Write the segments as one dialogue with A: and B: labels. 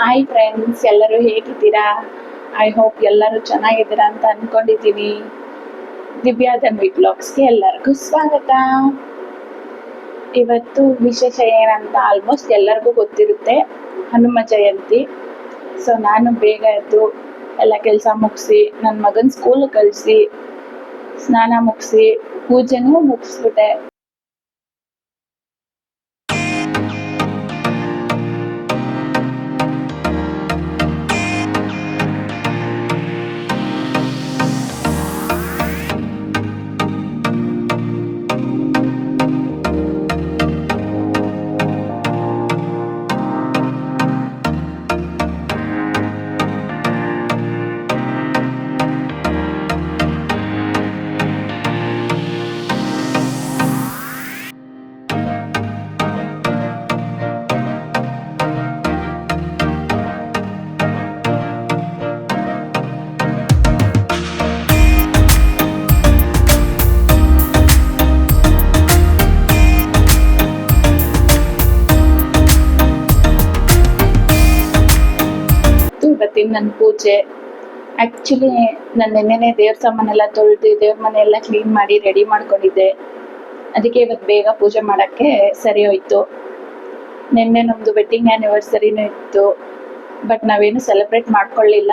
A: Hi friends ಎಲ್ಲರೂ ಹೇಗಿದ್ದೀರಾ? I hope ಎಲ್ಲರೂ ಚೆನ್ನಾಗಿದ್ದೀರಾ ಅಂತ ಅಂದ್ಕೊಂಡಿದ್ದೀನಿ ದಿವ್ಯಾ ಧನ್ವಿ ಬ್ಲಾಗ್ಸ್ಗೆ ಎಲ್ಲರಿಗೂ ಸ್ವಾಗತ. ಇವತ್ತು ವಿಶೇಷ ಏನಂತ ಆಲ್ಮೋಸ್ಟ್ ಎಲ್ಲರಿಗೂ ಗೊತ್ತಿರುತ್ತೆ, ಹನುಮ ಜಯಂತಿ. ಸೊ ನಾನು ಬೇಗ ಎದ್ದು ಎಲ್ಲ ಕೆಲಸ ಮುಗಿಸಿ ನನ್ನ ಮಗನ ಸ್ಕೂಲ್ ಕಳಿಸಿ, ಸ್ನಾನ ಮುಗಿಸಿ, ಪೂಜೆನೂ ಮುಗಿಸ್ಬಿಟ್ಟೆ. ಇವತ್ತಿನ ನನ್ನ ಪೂಜೆ. ಆ್ಯಕ್ಚುಲಿ ನಾನು ನಿನ್ನೆನೆ ದೇವ್ರ ಸಾಮಾನೆಲ್ಲ ತೊಳೆದು ದೇವ್ರ ಮನೆ ಎಲ್ಲ ಕ್ಲೀನ್ ಮಾಡಿ ರೆಡಿ ಮಾಡ್ಕೊಂಡಿದ್ದೆ. ಅದಕ್ಕೆ ಇವತ್ತು ಬೇಗ ಪೂಜೆ ಮಾಡೋಕ್ಕೆ ಸರಿ ಹೋಯ್ತು. ನಿನ್ನೆ ನಮ್ಮದು ವೆಡ್ಡಿಂಗ್ ಆ್ಯನಿವರ್ಸರಿನೂ ಇತ್ತು. ಬಟ್ ನಾವೇನು ಸೆಲೆಬ್ರೇಟ್ ಮಾಡ್ಕೊಳ್ಳಿಲ್ಲ.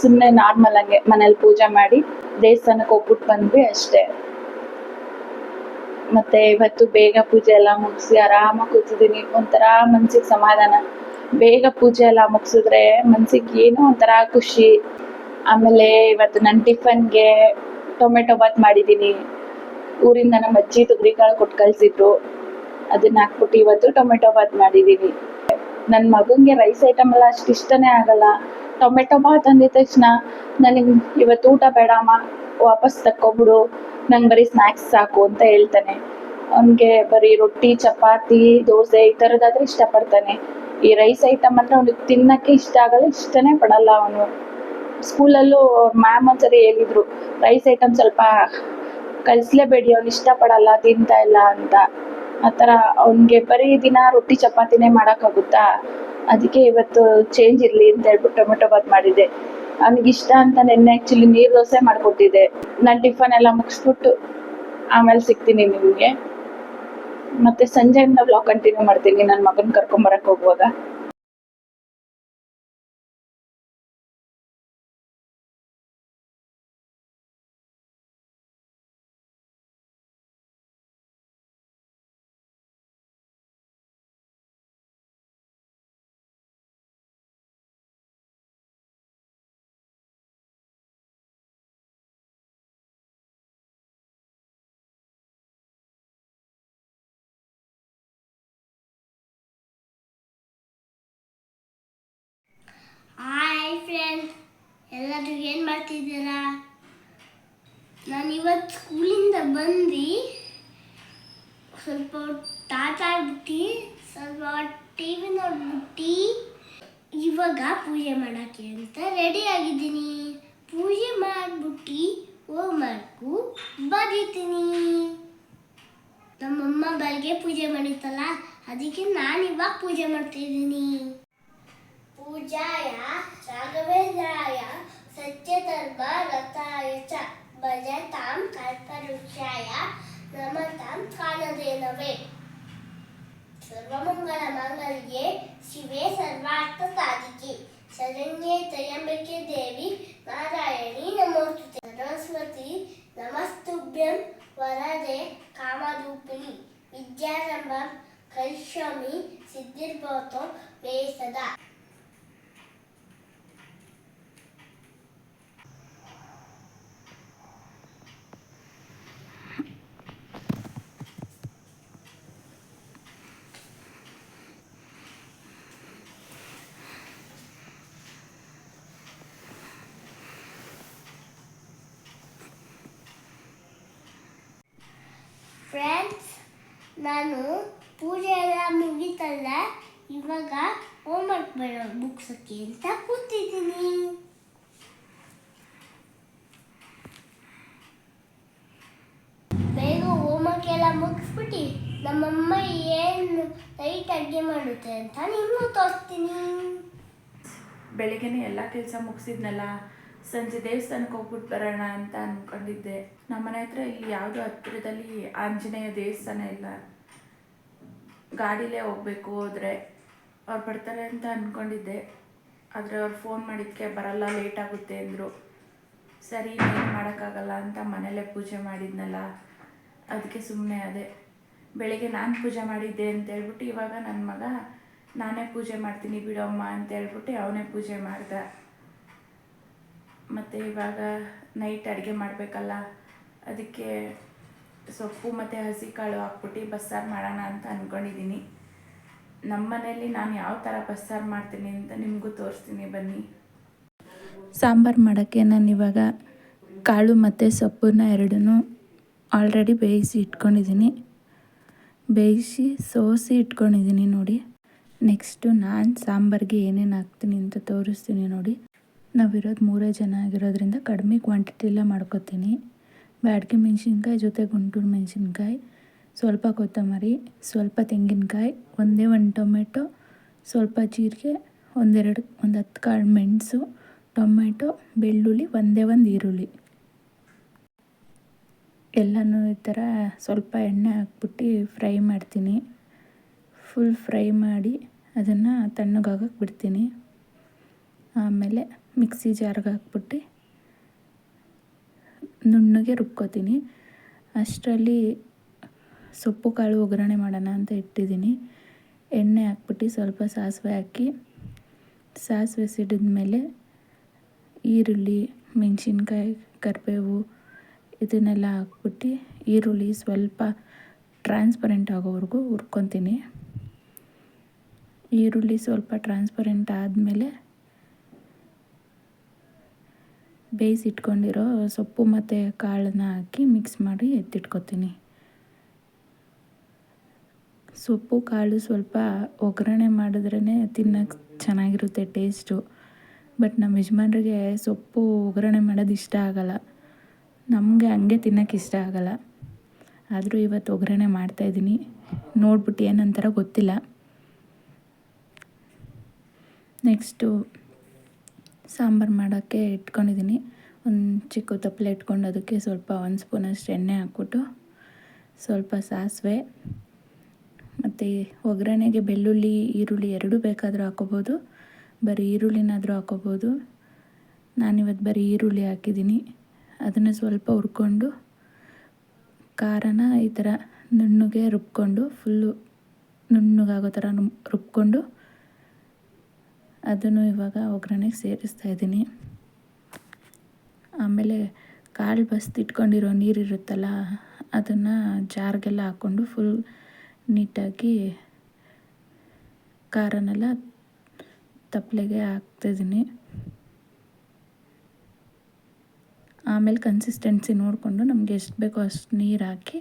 A: ಸುಮ್ಮನೆ ನಾರ್ಮಲ್ ಹಂಗೆ ಮನೇಲಿ ಪೂಜೆ ಮಾಡಿ ದೇವಸ್ಥಾನಕ್ಕೆ ಹೋಗ್ಬಿಟ್ಟು ಬಂದ್ವಿ ಅಷ್ಟೇ. ಮತ್ತೆ ಇವತ್ತು ಬೇಗ ಪೂಜೆ ಎಲ್ಲ ಮುಗಿಸಿ ಆರಾಮಾಗಿ ಕೂತಿದ್ದೀನಿ ಒಂಥರ ಮನ್ಸಿಗೆ ಸಮಾಧಾನ. ಬೇಗ ಪೂಜೆ ಎಲ್ಲ ಮುಗಿಸಿದ್ರೆ ಮನ್ಸಿಗೆ ಏನೋ ಒಂಥರ ಖುಷಿ. ಆಮೇಲೆ ಇವತ್ತು ನನ್ನ ಟಿಫನ್ಗೆ ಟೊಮೆಟೊ ಬಾತ್ ಮಾಡಿದ್ದೀನಿ. ಊರಿಂದ ನಮ್ಮ ಅಜ್ಜಿ ತೊಗರಿಕಾಳು ಕೊಟ್ಟು ಕಳಿಸಿದ್ರು. ಅದನ್ನ ಹಾಕ್ಬಿಟ್ಟು ಇವತ್ತು ಟೊಮೆಟೊ ಬಾತ್ ಮಾಡಿದ್ದೀನಿ. ನನ್ನ ಮಗನಿಗೆ ರೈಸ್ ಐಟಮ್ ಎಲ್ಲ ಅಷ್ಟು ಇಷ್ಟನೇ ಆಗಲ್ಲ. ಟೊಮೆಟೊ ಬಾತ್ ಅಂದಿದ ತಕ್ಷಣ ನನಗೆ ಇವತ್ತು ಊಟ ಬೇಡಮ್ಮ, ವಾಪಸ್ ತಕ್ಕೊಬಿಡು. ನಂಗೆ ಬರೀ ಸ್ನ್ಯಾಕ್ಸ್ ಸಾಕು ಅಂತ ಹೇಳ್ತಾನೆ. ಅವನಿಗೆ ಬರೀ ರೊಟ್ಟಿ, ಚಪಾತಿ, ದೋಸೆ ಈ ಥರದ್ದಾದ್ರೆ ಇಷ್ಟಪಡ್ತಾನೆ. ಈ ರೈಸ್ ಐಟಮ್ ಅಂದ್ರೆ ಅವ್ನಿಗೆ ತಿನ್ನಕ್ಕೆ ಇಷ್ಟ ಆಗಲ್ಲ, ಇಷ್ಟನೇ ಪಡಲ್ಲ ಅವನು. ಸ್ಕೂಲಲ್ಲೂ ಮ್ಯಾಮ್ ಒಂದ್ಸರಿ ಹೇಳಿದ್ರು ರೈಸ್ ಐಟಮ್ ಸ್ವಲ್ಪ ಕಲಿಸ್ಲೇಬೇಡಿ, ಅವ್ನು ಇಷ್ಟಪಡಲ್ಲ, ತಿಂತಾ ಇಲ್ಲ ಅಂತ. ಆ ಥರ ಅವ್ನಿಗೆ ಬರೀ ದಿನ ರೊಟ್ಟಿ ಚಪಾತಿನೇ ಮಾಡೋಕ್ಕಾಗುತ್ತಾ ಅದಕ್ಕೆ ಇವತ್ತು ಚೇಂಜ್ ಇರಲಿ ಅಂತ ಹೇಳ್ಬಿಟ್ಟು ಟೊಮೆಟೊ ಬಾತ್ ಮಾಡಿದ್ದೆ ಅವ್ನಿಗೆ ಇಷ್ಟ ಅಂತ ನೆನ್ನೆ ಆ್ಯಕ್ಚುಲಿ ನೀರು ದೋಸೆ ಮಾಡಿಕೊಟ್ಟಿದ್ದೆ. ನಾನು ಟಿಫನ್ ಎಲ್ಲ ಮುಗಿಸ್ಬಿಟ್ಟು ಆಮೇಲೆ ಸಿಗ್ತೀನಿ ನಿಮಗೆ. ಮತ್ತೆ ಸಂಜೆಯಿಂದ ಬ್ಲಾಗ್ ಕಂಟಿನ್ಯೂ ಮಾಡ್ತೀನಿ. ನನ್ನ ಮಗನ ಕರ್ಕೊಂಬರಕ್ಕೆ ಹೋಗುವಾಗ.
B: ಎಲ್ಲರೂ ಏನು ಮಾಡ್ತಿದ್ದೀರಾ? ನಾನು ಇವತ್ತು ಸ್ಕೂಲಿಂದ ಬಂದು ಸ್ವಲ್ಪ ತಾತ ಆಡ್ಬಿಟ್ಟು ಸ್ವಲ್ಪ ಟಿ ವಿ ನೋಡ್ಬಿಟ್ಟು. ಇವಾಗ ಪೂಜೆ ಮಾಡೋಕ್ಕೆ ಅಂತ ರೆಡಿ ಆಗಿದ್ದೀನಿ. ಪೂಜೆ ಮಾಡಿಬಿಟ್ಟು ಹೋಮ್ವರ್ಕು ಬರೀತೀನಿ. ನಮ್ಮಮ್ಮ ಬೆಳಗ್ಗೆ ಪೂಜೆ ಮಾಡಿತ್ತಲ್ಲ, ಅದಕ್ಕೆ ನಾನು ಇವಾಗ ಪೂಜೆ ಮಾಡ್ತಿದ್ದೀನಿ. पूजाय राघवेन्द्राय सत्यधर्म रथाय च भजतां कल्पवृक्षाय नमतां कालदेनवे सर्वमङ्गलमाङ्गल्ये शिवे सर्वार्थसाधिके शरण्ये त्र्यम्बके देवी नारायणी नमोस्तुते सरस्वती नमस्तुभ्यं वरदे कामरूपिणि विद्यारम्भं करिष्यामि सिद्धिर्भवतो मे सदा ಫ್ರೆಂಡ್ಸ್ ನಾನು ಪೂಜೆ ಎಲ್ಲ ಮುಗೀತಲ್ಲ, ಇವಾಗ ಹೋಮ್ವರ್ಕ್ ಬರೋ ಬುಕ್ಸಕ್ಕೆ ಅಂತ ಕೂತಿದ್ದೀನಿ. ಬೇಗ ಹೋಮ್ವರ್ಕ್ ಎಲ್ಲ ಮುಗಿಸ್ಬಿಟ್ಟು ನಮ್ಮಮ್ಮ ಏನು ಲೈಟ್ ಅಡುಗೆ ಮಾಡುತ್ತೆ ಅಂತ ನಿಮ್ಮ ತೋರಿಸ್ತೀನಿ.
C: ಬೆಳಿಗ್ಗೆನೆ ಎಲ್ಲ ಕೆಲಸ ಮುಗಿಸಿದ್ನಲ್ಲ ಸಂಜೆ ದೇವಸ್ಥಾನಕ್ಕೆ ಹೋಗ್ಬಿಟ್ಟು ಬರೋಣ ಅಂತ ಅಂದ್ಕೊಂಡಿದ್ದೆ ನಮ್ಮನೆ ಹತ್ರ ಇಲ್ಲಿ ಯಾವುದೋ ಹತ್ತಿರದಲ್ಲಿ ಆಂಜನೇಯ ದೇವಸ್ಥಾನ ಇಲ್ಲ. ಗಾಡಿಲೇ ಹೋಗ್ಬೇಕು ಹೋದರೆ. ಅವ್ರು ಬರ್ತಾರೆ ಅಂತ ಅಂದ್ಕೊಂಡಿದ್ದೆ ಆದರೆ ಅವ್ರು ಫೋನ್ ಮಾಡಿದ್ದಕ್ಕೆ ಬರಲ್ಲ, ಲೇಟ್ ಆಗುತ್ತೆ ಅಂದರು. ಸರಿ ಏನು ಮಾಡೋಕ್ಕಾಗಲ್ಲ ಅಂತ ಮನೇಲೇ ಪೂಜೆ ಮಾಡಿದ್ನಲ್ಲ. ಅದಕ್ಕೆ ಸುಮ್ಮನೆ ಅದೇ. ಬೆಳಿಗ್ಗೆ ನಾನು ಪೂಜೆ ಮಾಡಿದ್ದೆ ಅಂತ ಹೇಳ್ಬಿಟ್ಟು ಇವಾಗ ನನ್ನ ಮಗ ನಾನೇ ಪೂಜೆ ಮಾಡ್ತೀನಿ ಬಿಡಮ್ಮ ಅಂತ ಹೇಳ್ಬಿಟ್ಟು ಅವನೇ ಪೂಜೆ ಮಾಡ್ದ. ಮತ್ತು ಇವಾಗ ನೈಟ್ ಅಡುಗೆ ಮಾಡಬೇಕಲ್ಲ, ಅದಕ್ಕೆ ಸೊಪ್ಪು ಮತ್ತು ಹಸಿ ಕಾಳು ಹಾಕ್ಬಿಟ್ಟು ಬಸ್ಸಾರು ಮಾಡೋಣ ಅಂತ ಅಂದ್ಕೊಂಡಿದ್ದೀನಿ ನಮ್ಮ ಮನೆಯಲ್ಲಿ ನಾನು ಯಾವ ಥರ ಬಸ್ಸಾರು ಮಾಡ್ತೀನಿ ಅಂತ ನಿಮಗೂ ತೋರಿಸ್ತೀನಿ, ಬನ್ನಿ. ಸಾಂಬಾರು ಮಾಡೋಕ್ಕೆ ನಾನು ಇವಾಗ ಕಾಳು ಮತ್ತು ಸೊಪ್ಪನ್ನ ಎರಡನ್ನೂ ಆಲ್ರೆಡಿ ಬೇಯಿಸಿ ಇಟ್ಕೊಂಡಿದ್ದೀನಿ ಬೇಯಿಸಿ ಸೋಸಿ ಇಟ್ಕೊಂಡಿದ್ದೀನಿ ನೋಡಿ. ನೆಕ್ಸ್ಟು ನಾನು ಸಾಂಬಾರಿಗೆ ಏನೇನು ಹಾಕ್ತೀನಿ ಅಂತ ತೋರಿಸ್ತೀನಿ ನೋಡಿ. ನಾವಿರೋದು ಮೂರೇ ಜನ ಆಗಿರೋದ್ರಿಂದ ಕಡಿಮೆ ಕ್ವಾಂಟಿಟಿಯಲ್ಲೇ ಮಾಡ್ಕೊತೀನಿ. ಬ್ಯಾಡ್ಗೆ ಮೆಣಸಿನ್ಕಾಯಿ ಜೊತೆ ಗುಂಟೂರು ಮೆಣಸಿನ್ಕಾಯಿ, ಸ್ವಲ್ಪ ಕೊತ್ತಂಬರಿ, ಸ್ವಲ್ಪ ತೆಂಗಿನಕಾಯಿ, ಒಂದೇ ಒಂದು ಟೊಮೆಟೊ, ಸ್ವಲ್ಪ ಜೀರಿಗೆ, ಒಂದೆರಡು, ಒಂದು ಹತ್ತು ಕಾಳು ಮೆಣಸು, ಟೊಮೆಟೊ, ಬೆಳ್ಳುಳ್ಳಿ, ಒಂದೇ ಒಂದು ಈರುಳ್ಳಿ. ಎಲ್ಲನೂ ಈ ಥರ ಸ್ವಲ್ಪ ಎಣ್ಣೆ ಹಾಕ್ಬಿಟ್ಟು ಫ್ರೈ ಮಾಡ್ತೀನಿ. ಫುಲ್ ಫ್ರೈ ಮಾಡಿ ಅದನ್ನು ತಣ್ಣಗಾಗಕ್ಕೆ ಬಿಡ್ತೀನಿ. ಆಮೇಲೆ ಮಿಕ್ಸಿ ಜಾರ್ಗೆ ಹಾಕ್ಬಿಟ್ಟು ನುಣ್ಣಗೆ ರುಬ್ಕೋತೀನಿ. ಅಷ್ಟರಲ್ಲಿ ಸೊಪ್ಪು ಕಾಳು ಒಗ್ಗರಣೆ ಮಾಡೋಣ ಅಂತ ಇಟ್ಟಿದ್ದೀನಿ. ಎಣ್ಣೆ ಹಾಕ್ಬಿಟ್ಟು ಸ್ವಲ್ಪ ಸಾಸಿವೆ ಹಾಕಿ, ಸಾಸಿವೆ ಸಿಡಿದ್ಮೇಲೆ ಈರುಳ್ಳಿ, ಮೆಣಸಿನ್ಕಾಯಿ, ಕರಿಬೇವು ಇದನ್ನೆಲ್ಲ ಹಾಕ್ಬಿಟ್ಟು ಈರುಳ್ಳಿ ಸ್ವಲ್ಪ ಟ್ರಾನ್ಸ್ಪರೆಂಟ್ ಆಗೋವರೆಗೂ ಹುರ್ಕೊತೀನಿ. ಈರುಳ್ಳಿ ಸ್ವಲ್ಪ ಟ್ರಾನ್ಸ್ಪರೆಂಟ್ ಆದಮೇಲೆ ಬೇಯಿಸಿಟ್ಕೊಂಡಿರೋ ಸೊಪ್ಪು ಮತ್ತು ಕಾಳನ್ನ ಹಾಕಿ ಮಿಕ್ಸ್ ಮಾಡಿ ಎತ್ತಿಟ್ಕೊತೀನಿ. ಸೊಪ್ಪು, ಕಾಳು ಸ್ವಲ್ಪ ಒಗ್ಗರಣೆ ಮಾಡಿದ್ರೇ ತಿನ್ನೋಕ್ಕೆ ಚೆನ್ನಾಗಿರುತ್ತೆ ಟೇಸ್ಟು ಬಟ್ ನಮ್ಮ ಯಜಮಾನ್ರಿಗೆ ಸೊಪ್ಪು ಒಗ್ಗರಣೆ ಮಾಡೋದು ಇಷ್ಟ ಆಗಲ್ಲ. ನಮಗೆ ಹಂಗೆ ತಿನ್ನೋಕ್ಕೆ ಇಷ್ಟ ಆಗಲ್ಲ. ಆದರೂ ಇವತ್ತು ಒಗ್ಗರಣೆ ಮಾಡ್ತಾಯಿದ್ದೀನಿ ನೋಡ್ಬಿಟ್ಟು ಏನಂತಾರ ಗೊತ್ತಿಲ್ಲ. ನೆಕ್ಸ್ಟು ಸಾಂಬಾರು ಮಾಡೋಕ್ಕೆ ಇಟ್ಕೊಂಡಿದ್ದೀನಿ. ಒಂದು ಚಿಕ್ಕ ತಪ್ಪಲೆ ಇಟ್ಕೊಂಡು ಅದಕ್ಕೆ ಸ್ವಲ್ಪ ಒಂದು ಸ್ಪೂನಷ್ಟು ಎಣ್ಣೆ ಹಾಕ್ಬಿಟ್ಟು ಸ್ವಲ್ಪ ಸಾಸಿವೆ ಮತ್ತು ಒಗ್ಗರಣೆಗೆ ಬೆಳ್ಳುಳ್ಳಿ, ಈರುಳ್ಳಿ ಎರಡೂ ಬೇಕಾದರೂ ಹಾಕೋಬೋದು ಬರೀ ಈರುಳ್ಳಿನಾದರೂ ಹಾಕೋಬೋದು ನಾನಿವತ್ತು ಬರೀ ಈರುಳ್ಳಿ ಹಾಕಿದ್ದೀನಿ. ಅದನ್ನು ಸ್ವಲ್ಪ ಹುರ್ಕೊಂಡು ಖಾರನ ಈ ಥರ ನುಣ್ಣಗೆ ರುಬ್ಕೊಂಡು, ಫುಲ್ಲು ನುಣ್ಣಗಾಗೋ ಥರ ರುಬ್ಕೊಂಡು ಅದನ್ನು ಇವಾಗ ಒಗ್ಗರಣೆಗೆ ಸೇರಿಸ್ತಾ ಇದ್ದೀನಿ. ಆಮೇಲೆ ಕಾಳು ಬಸ್ದಿಟ್ಕೊಂಡಿರೋ ನೀರಿರುತ್ತಲ್ಲ ಅದನ್ನು ಜಾರ್ಗೆಲ್ಲ ಹಾಕ್ಕೊಂಡು ಫುಲ್ ನೀಟಾಗಿ ಖಾರನೆಲ್ಲ ತಪ್ಪಲೆಗೆ ಹಾಕ್ತಿದ್ದೀನಿ ಆಮೇಲೆ ಕನ್ಸಿಸ್ಟೆನ್ಸಿ ನೋಡಿಕೊಂಡು ನಮಗೆ ಎಷ್ಟು ಬೇಕೋ ಅಷ್ಟು ನೀರು ಹಾಕಿ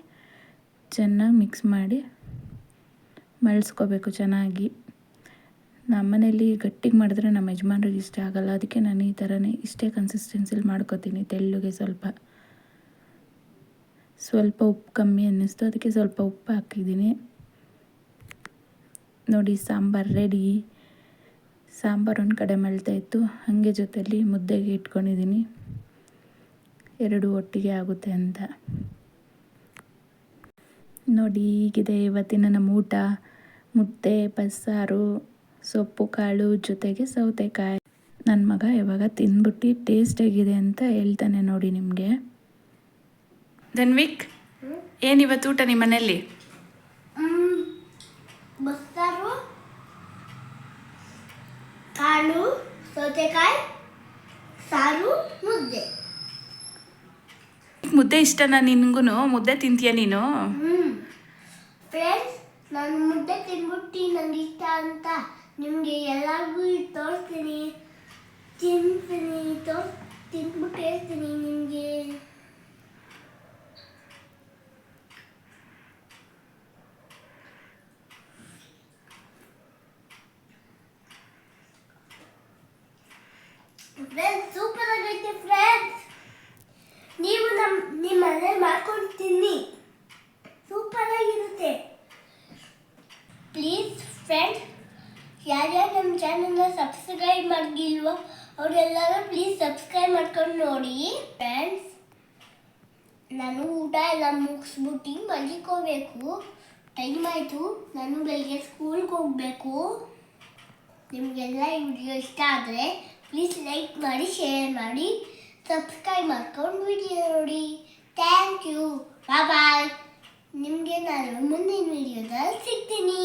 C: ಚೆನ್ನಾಗಿ ಮಿಕ್ಸ್ ಮಾಡಿ ಮಳ್ಸ್ಕೋಬೇಕು ಚೆನ್ನಾಗಿ. ನಮ್ಮನೇಲಿ ಗಟ್ಟಿಗೆ ಮಾಡಿದ್ರೆ ನಮ್ಮ ಯಜಮಾನ್ರಿಗೆ ಇಷ್ಟ ಆಗಲ್ಲ. ಅದಕ್ಕೆ ನಾನು ಈ ಥರನೇ ಇಷ್ಟೇ ಕನ್ಸಿಸ್ಟೆನ್ಸಿಲಿ ಮಾಡ್ಕೋತೀನಿ. ತೆಳ್ಳಗೆ ಸ್ವಲ್ಪ ಸ್ವಲ್ಪ ಉಪ್ಪು ಕಮ್ಮಿ ಅನ್ನಿಸ್ತು. ಅದಕ್ಕೆ ಸ್ವಲ್ಪ ಉಪ್ಪು ಹಾಕಿದ್ದೀನಿ. ನೋಡಿ, ಸಾಂಬಾರು ರೆಡಿ ಸಾಂಬಾರು ಒಂದು ಕಡೆ ಇತ್ತು. ಹಾಗೆ ಜೊತೆಯಲ್ಲಿ ಮುದ್ದೆಗೆ ಇಟ್ಕೊಂಡಿದ್ದೀನಿ. ಎರಡು ಒಟ್ಟಿಗೆ ಆಗುತ್ತೆ ಅಂತ. ನೋಡಿ ಈಗಿದೆ ಇವತ್ತಿನ ನಮ್ಮ ಊಟ. ಮುದ್ದೆ, ಬಸ್ಸಾರು. ಸೊಪ್ಪು ಕಾಳು ಜೊತೆಗೆ ಸೌತೆಕಾಯಿ. ನನ್ನ ಮಗ ಇವಾಗ ತಿಂದ್ಬಿಟ್ಟು ಟೇಸ್ಟ್ ಹೇಗಿದೆ ಅಂತ ಹೇಳ್ತಾನೆ ನೋಡಿ ನಿಮಗೆ. ಧನ್ವಿಕ್ ಏನಿವತ್ತು ಊಟ ನಿಮ್ಮ ಮನೆಯಲ್ಲಿ?
B: ಬಸ್ಸಾರು ಕಾಳು ಸೌತೆಕಾಯಿ ಸಾರು ಮುದ್ದೆ.
C: ಮುದ್ದೆ ಇಷ್ಟನಾ ನಿನ್ಗೂ ಮುದ್ದೆ ತಿಂತೀಯ ನೀನು?
B: ಫ್ರೆಂಡ್ಸ್ ನಾನು ಮುದ್ದೆ ತಿನ್ಬಿಟ್ಟು ನನಗೆ ಇಷ್ಟ ಅಂತ ನಿಮಗೆ ಎಲ್ಲರಿಗೂ ತೋರಿಸ್ತೀನಿ ತಿಂತೀನಿ ತೋರ್ಸ್ ತಿಂದ್ಬಿಟ್ಟು ಹೇಳ್ತೀನಿ ನಿಮಗೆ ಫ್ರೆಂಡ್ಸ್ ಸೂಪರ್ ಆಗೈತೆ ಫ್ರೆಂಡ್ಸ್ ನೀವು ನಮ್ಮ ನಿಮ್ಮ ಮನೇಲಿ ಮಾಡ್ಕೊಂಡು ತಿನ್ನಿ ಸೂಪರ್ ನಮ್ಮ ಚಾನಲ್ನ ಸಬ್ಸ್ಕ್ರೈಬ್ ಮಾಡಿಲ್ವೋ ಅವರೆಲ್ಲರೂ ಪ್ಲೀಸ್ ಸಬ್ಸ್ಕ್ರೈಬ್ ಮಾಡ್ಕೊಂಡು ನೋಡಿ. ಫ್ರೆಂಡ್ಸ್ ನಾನು ಊಟ ಎಲ್ಲ ಮುಗಿಸ್ಬಿಟ್ಟು ಮಲ್ಕೋಬೇಕು ಟೈಮ್ ಆಯಿತು, ನಾನು ಬೆಳಿಗ್ಗೆ ಸ್ಕೂಲ್ಗೆ ಹೋಗಬೇಕು. ನಿಮಗೆಲ್ಲ ಈ ವಿಡಿಯೋ ಇಷ್ಟ ಆದರೆ ಪ್ಲೀಸ್ ಲೈಕ್ ಮಾಡಿ ಶೇರ್ ಮಾಡಿ ಸಬ್ಸ್ಕ್ರೈಬ್ ಮಾಡ್ಕೊಂಡು ವಿಡಿಯೋ ನೋಡಿ. ಥ್ಯಾಂಕ್ ಯು ಬಾಯ್ ನಿಮಗೆ ನಾನು ಮುಂದಿನ ವಿಡಿಯೋದಲ್ಲಿ ಸಿಗ್ತೀನಿ.